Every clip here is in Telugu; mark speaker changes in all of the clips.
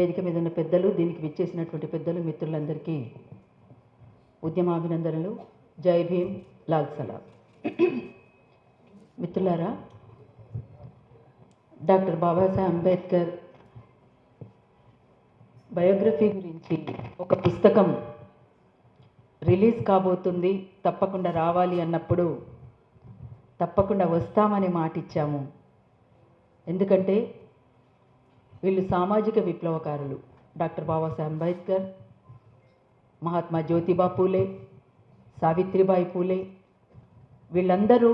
Speaker 1: వేదిక మీద ఉన్న పెద్దలు దీనికి విచ్చేసినటువంటి పెద్దలు మిత్రులందరికీ ఉద్యమాభినందనలు. జై భీమ్ లాల్ మిత్రులారా డాక్టర్ బాబాసాహెబ్ అంబేద్కర్ బయోగ్రఫీ గురించి ఒక పుస్తకం రిలీజ్ కాబోతుంది. తప్పకుండా రావాలి అన్నప్పుడు తప్పకుండా వస్తామని మాట ఇచ్చాము ఎందుకంటే వీళ్ళు సామాజిక విప్లవకారులు. డాక్టర్ బాబాసాహెబ్ అంబేద్కర్ మహాత్మా జ్యోతిబా పూలే సావిత్రిబాయి పూలే వీళ్ళందరూ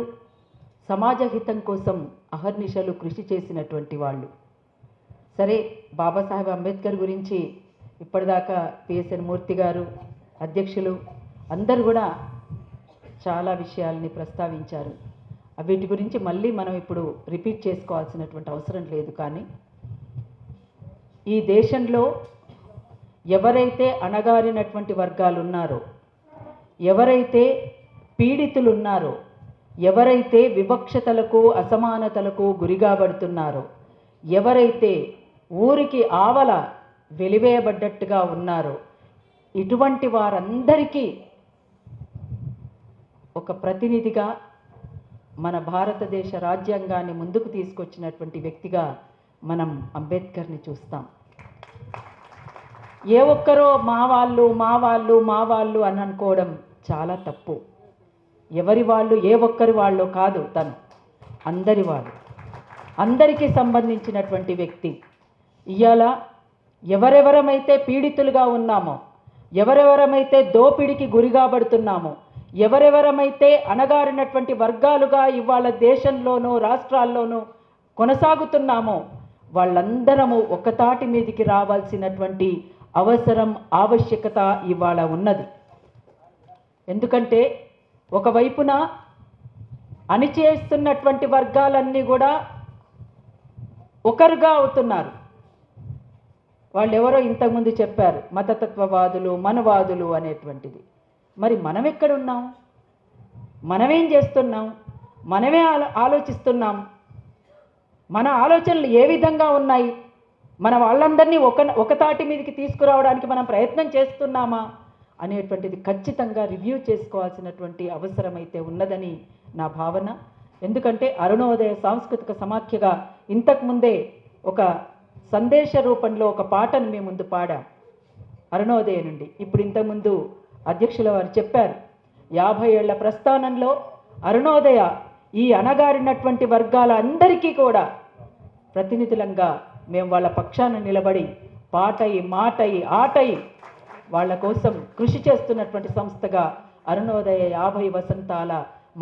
Speaker 1: సమాజ హితం కోసం అహర్నిశలు కృషి చేసినటువంటి వాళ్ళు. సరే బాబాసాహెబ్ అంబేద్కర్ గురించి ఇప్పటిదాకా పిఎస్ఎన్ మూర్తి గారు అధ్యక్షులు అందరూ కూడా చాలా విషయాల్ని ప్రస్తావించారు. వీటి గురించి మళ్ళీ మనం ఇప్పుడు రిపీట్ చేసుకోవాల్సినటువంటి అవసరం లేదు కానీ ఈ దేశంలో ఎవరైతే అణగారినటువంటి వర్గాలు ఉన్నారో ఎవరైతే పీడితులు ఉన్నారో ఎవరైతే వివక్షతలకు అసమానతలకు గురిగాబడుతున్నారో ఎవరైతే ఊరికి ఆవల వెలివేయబడ్డట్టుగా ఉన్నారో ఇటువంటి వారందరికీ ఒక ప్రతినిధిగా మన భారతదేశ రాజ్యాంగాన్ని ముందుకు తీసుకొచ్చినటువంటి వ్యక్తిగా మనం అంబేద్కర్ని చూస్తాం. ఏ ఒక్కరో మా వాళ్ళు మా వాళ్ళు మా వాళ్ళు అని అనుకోవడం చాలా తప్పు. ఎవరి వాళ్ళు ఏ ఒక్కరి వాళ్ళు కాదు తను. అందరి వాళ్ళు. అందరికీ సంబంధించినటువంటి వ్యక్తి. ఇవాళ ఎవరెవరమైతే పీడితులుగా ఉన్నామో ఎవరెవరమైతే దోపిడికి గురిగాబడుతున్నామో ఎవరెవరమైతే అణగారినటువంటి వర్గాలుగా ఇవాళ దేశంలోనూ రాష్ట్రాల్లోనూ కొనసాగుతున్నామో వాళ్ళందరము ఒకతాటి మీదికి రావాల్సినటువంటి అవసరం ఆవశ్యకత ఇవాళ ఉన్నది. ఎందుకంటే ఒకవైపున అణిచేస్తున్నటువంటి వర్గాలన్నీ కూడా ఒకరుగా అవుతున్నారు. వాళ్ళు ఎవరో ఇంతకుముందు చెప్పారు మతతత్వవాదులు మనవాదులు అనేటువంటిది. మరి మనం ఎక్కడున్నాం మనమేం చేస్తున్నాం? మనమే ఆలో ఆలోచిస్తున్నాం? మన ఆలోచనలు ఏ విధంగా ఉన్నాయి? మన వాళ్ళందరినీ ఒక ఒకతాటి మీదకి తీసుకురావడానికి మనం ప్రయత్నం చేస్తున్నామా? అనేటువంటిది ఖచ్చితంగా రివ్యూ చేసుకోవాల్సినటువంటి అవసరం అయితే ఉన్నదని నా భావన. ఎందుకంటే అరుణోదయ సాంస్కృతిక సమాఖ్యగా ఇంతకుముందే ఒక సందేశ రూపంలో ఒక పాటను మేము ముందు పాడాం. అరుణోదయ నుండి. ఇప్పుడు ఇంతకుముందు అధ్యక్షుల వారు చెప్పారు యాభై ఏళ్ళ ప్రస్థానంలో అరుణోదయ ఈ అణగారినటువంటి వర్గాల అందరికీ కూడా ప్రతినిధులంగా మేము వాళ్ళ పక్షాన నిలబడి పాటయి మాటయి ఆటయి వాళ్ళ కోసం కృషి చేస్తున్నటువంటి సంస్థగా అరుణోదయ యాభై వసంతాల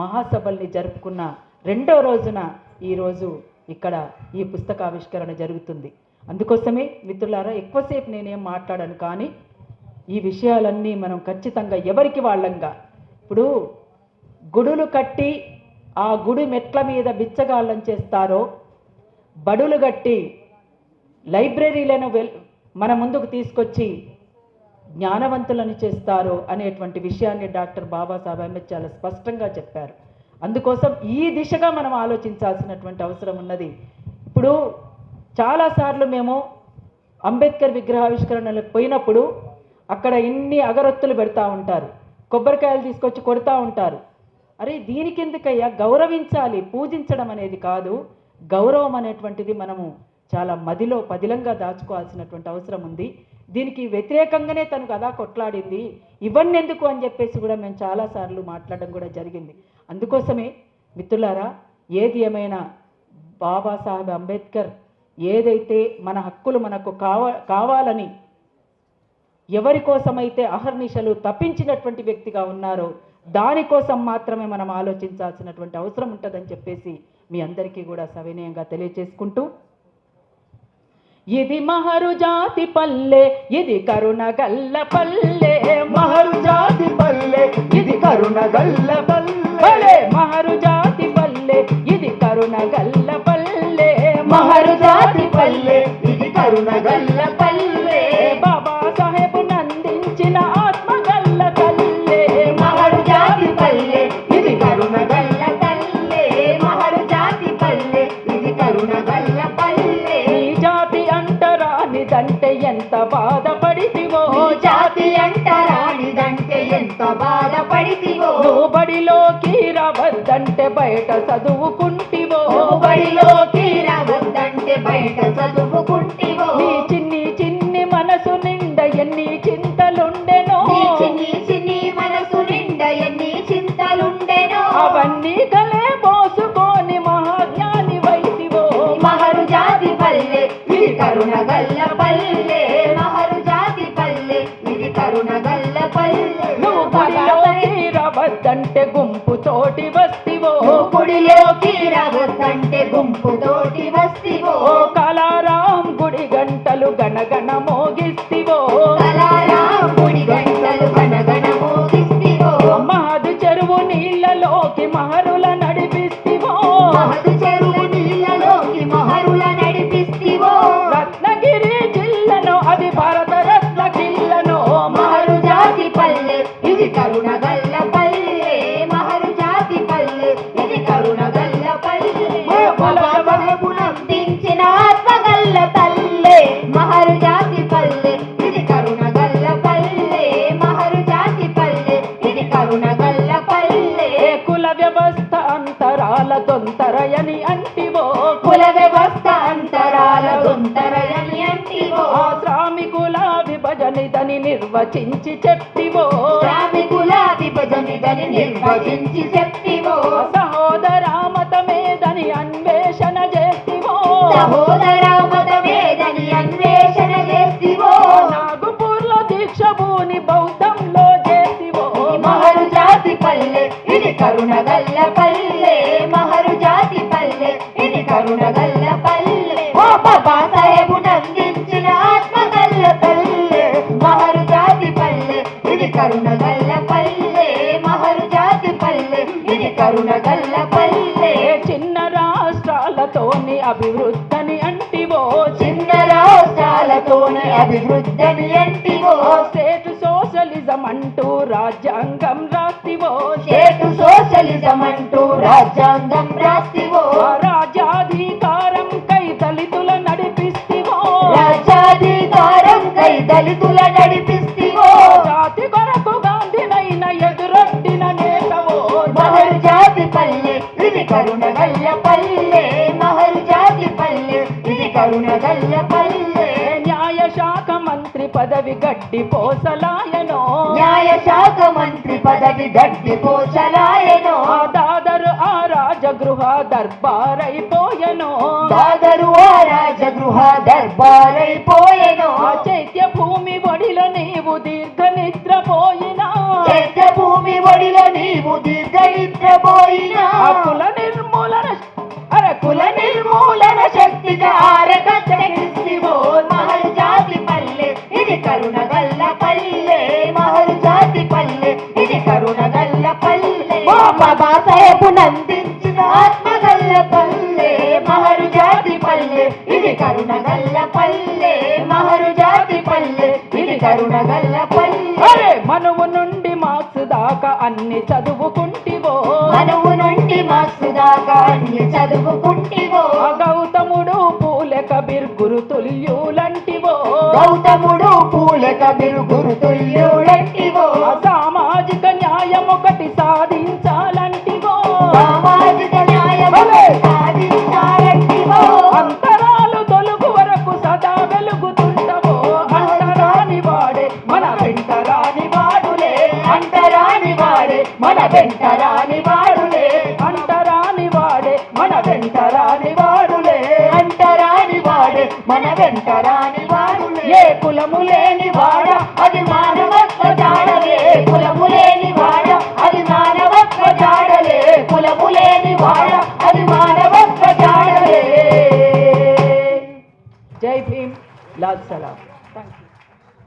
Speaker 1: మహాసభల్ని జరుపుకున్న రెండో రోజున ఈరోజు ఇక్కడ ఈ పుస్తకావిష్కరణ జరుగుతుంది. అందుకోసమే మిత్రులారా ఎక్కువసేపు నేనేం మాట్లాడాను కానీ ఈ విషయాలన్నీ మనం ఖచ్చితంగా ఎవరికి వాళ్ళంగా? ఇప్పుడు గుడులు కట్టి ఆ గుడి మెట్ల మీద బిచ్చగాళ్ళం చేస్తారో? బడులు కట్టి లైబ్రరీలను వెల్ మన ముందుకు తీసుకొచ్చి జ్ఞానవంతులను చేస్తారో అనేటువంటి విషయాన్ని డాక్టర్ బాబాసాహెబ్ అంబేద్కర్ చాలా స్పష్టంగా చెప్పారు. అందుకోసం ఈ దిశగా మనం ఆలోచించాల్సినటువంటి అవసరం ఉన్నది. ఇప్పుడు చాలాసార్లు మేము అంబేద్కర్ విగ్రహావిష్కరణలకు పోయినప్పుడు అక్కడ ఇన్ని అగరొత్తులు పెడతా ఉంటారు. కొబ్బరికాయలు తీసుకొచ్చి కొడతా ఉంటారు. అరే దీనికి ఎందుకయ్యా గౌరవించాలి పూజించడం అనేది కాదు. గౌరవం అనేటువంటిది మనము చాలా మదిలో పదిలంగా దాచుకోవాల్సినటువంటి అవసరం ఉంది. దీనికి వ్యతిరేకంగానే తను కదా కొట్లాడింది. ఇవన్నీ ఎందుకు అని చెప్పేసి కూడా మేము చాలాసార్లు మాట్లాడడం కూడా జరిగింది. అందుకోసమే మిత్రులారా ఏది ఏమైనా బాబాసాహెబ్ అంబేద్కర్ ఏదైతే మన హక్కులు మనకు కావ కావాలని ఎవరి కోసమైతే అహర్నిశలు తప్పించినటువంటి వ్యక్తిగా ఉన్నారో దానికోసం మాత్రమే మనం ఆలోచించాల్సినటువంటి అవసరం ఉంటుందని చెప్పేసి మీ అందరికీ కూడా సవినయంగా తెలియచేసుకుంటూ ఇది మహరు జాతి పల్లె ఇది కరుణ గల్ల పల్లె.
Speaker 2: మహరు జాతి పల్లె ఇది కరుణ గల్ల
Speaker 1: పల్లె మహరు జాతి పల్లె ఇది కరుణ గల్ల పల్లె.
Speaker 2: మహరు జాతి పల్లె ఇది కరుణ గల్ల
Speaker 3: బాధపడితివో
Speaker 2: జాతి అంటరానిదంటే ఎంత బాధపడితివో?
Speaker 3: బడిలోకి రావద్దంటే బయట చదువుకుంటివో.
Speaker 2: బడిలోకి రావద్దంటే బయట చదువుకుంటివో?
Speaker 3: నీ చిన్ని చిన్ని మనసు నిండా ఎన్ని చింతలుండెనో.
Speaker 2: చిన్ని చిన్ని మనసు నిండా ఎన్ని చింతలుండెనో?
Speaker 3: అవన్నీ కలే మోసుకొని మహాజ్ఞాని వైతివో.
Speaker 2: మహరు జాతి పల్లె కరుణ గల్ల పల్లె.
Speaker 3: రావద్దంటే గుంపు తోటి వస్తివో ఓ కళారాం గుడి గంటలు గణగణ మోగిస్తివో.
Speaker 2: కలారాం గుడి గంటలు గణగణ మోగిస్తివో.
Speaker 3: మహదు చెరువు నీళ్ళలోకి మహరుల నడిపిస్తివో.
Speaker 2: మహదు
Speaker 3: నిర్వచించి చెప్పివో.
Speaker 2: శ్రామికుల విభజనిదని నిర్వచించి చెప్పివో.
Speaker 3: సహోదర మతమేదని అన్వేషణ చేసివో.
Speaker 2: సహోదర మతమేదని అన్వేషణ చేసివో.
Speaker 3: నాగపూర్లో దీక్ష భూని బౌద్ధంలో చేసివో.
Speaker 2: మహరు జాతి పల్లె ఇది కరుణ గల్ల పల్లె. మహరు జాతి పల్లె ఇది కరుణ ఇది కరుణ గల్ల పల్లె మహరు జాతి పల్లె ఇది కరుణ గల్ల పల్లె.
Speaker 3: చిన్న రాష్ట్రాలతోని అభివృద్ధని అంటివో
Speaker 2: చిన్న రాష్ట్రాలతోనే అభివృద్ధిని అంటివో.
Speaker 3: స్టేట్ సోషలిజం అంటూ రాజ్యాంగం రాస్తివో
Speaker 2: చేటు సోషలిజం అంటూ రాజ్యాంగం రాస్తివో
Speaker 3: ఆ రాజ్యాధికారం కై దళితుల నడిపిస్తివో.
Speaker 2: రాజ్యాధికారం కై దళితుల కరుణ గల్ల పల్లె
Speaker 3: న్యాయ శాఖ మంత్రి పదవి గడ్డి పోసలాయనో.
Speaker 2: న్యాయ శాఖ మంత్రి పదవి గడ్డి పోచలాయనో
Speaker 3: ఆ దాదరు ఆ రాజగృహ దర్బారైపోయెనో.
Speaker 2: దాదరు ఆ రాజగృహ దర్బారైపోయెను.
Speaker 3: చైత్య భూమి ఒడిలో నీవు దీర్ఘ నిద్రపోయినా.
Speaker 2: చెడ్డ భూమి ఒడిలో నీవు దీర్ఘ నిద్రపోయినా.
Speaker 3: కుల అరే మనువు నుండి మార్క్స్ దాకా అన్ని చదువుకుంటివో.
Speaker 2: మనువు నుండి మాసు దాకా అన్ని చదువుకుంటివో.
Speaker 3: గౌతముడు పూలె కబీర్ గురుతుల్యులంటివో
Speaker 2: గౌతముడు పూల కబిరు గురుతుల్యుడంటివో మన వెంటరాని వాడులే
Speaker 3: అంటరాని వాడే మన వెంటరాని వాడులే
Speaker 2: అంటరాని వాడే మన వెంటరాని వాడులే
Speaker 3: ఏ కులము లేని
Speaker 2: వాడ అది మానవత్వ జాడలే. కులము లేని వాడ అది మానవత్వ జాడలే. కులము లేని వాడ అది మానవత్వ జాడలే.
Speaker 3: జై భీమ్. లాల్ సలాం.